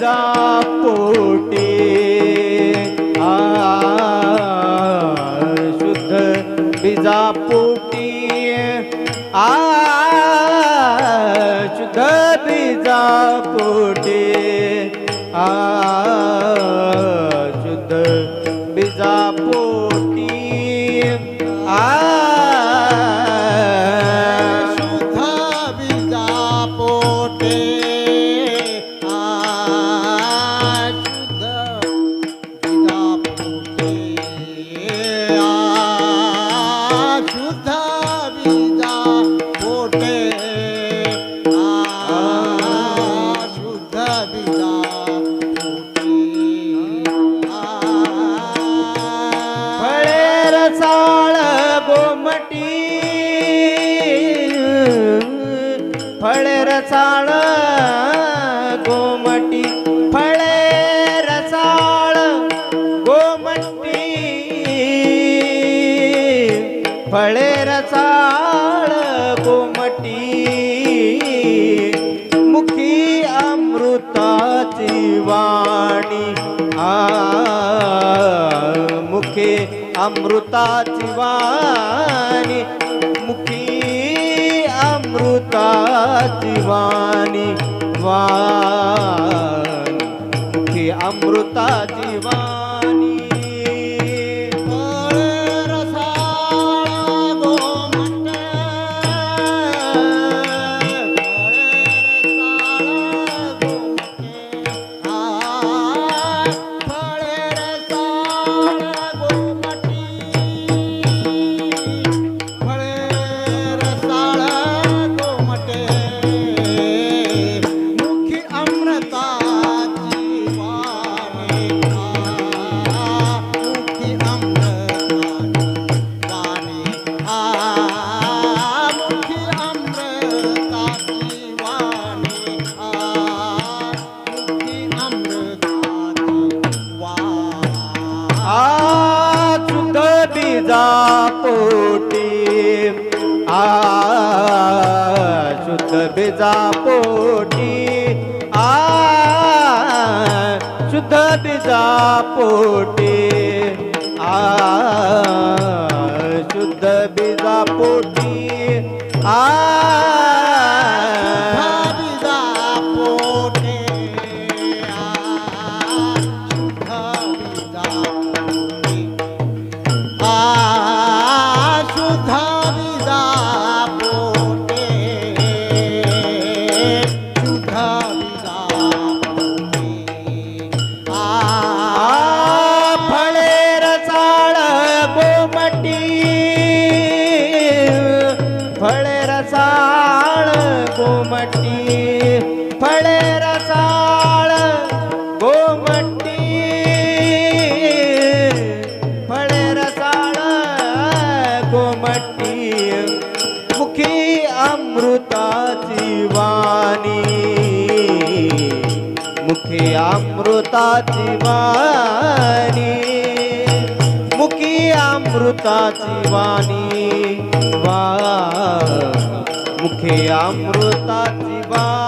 बीजा पोटी. आ शुद्ध बीजा पोटी. आ शुद्ध बीजा पोटी. आ रसाळ गोमटी फळे रसाळ गोमटी फळे रसाळ गोमटी मुखी अमृताची वाणी. आ मुखे अमृताची वाणी. अमृताची वाणी वा अमृताची वाणी शुद्ध बिजा पोटी. आ शुद्ध बिजा पोटी. आ शुद्ध बिजा पोटी. आ अमृताची वाणी मुखी अमृताची वाणी वा मुखी अमृताची वाणी.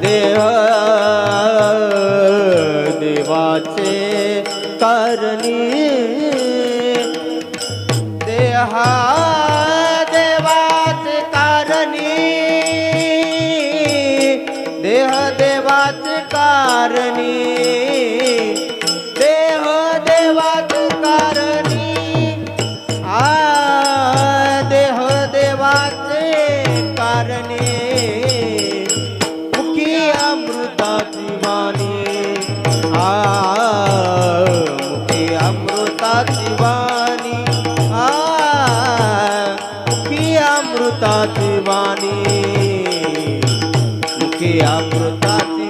देव देवाचे करणी देहा देवाचे कारणी देह देवाचे कारणी. ஒரு காட்சி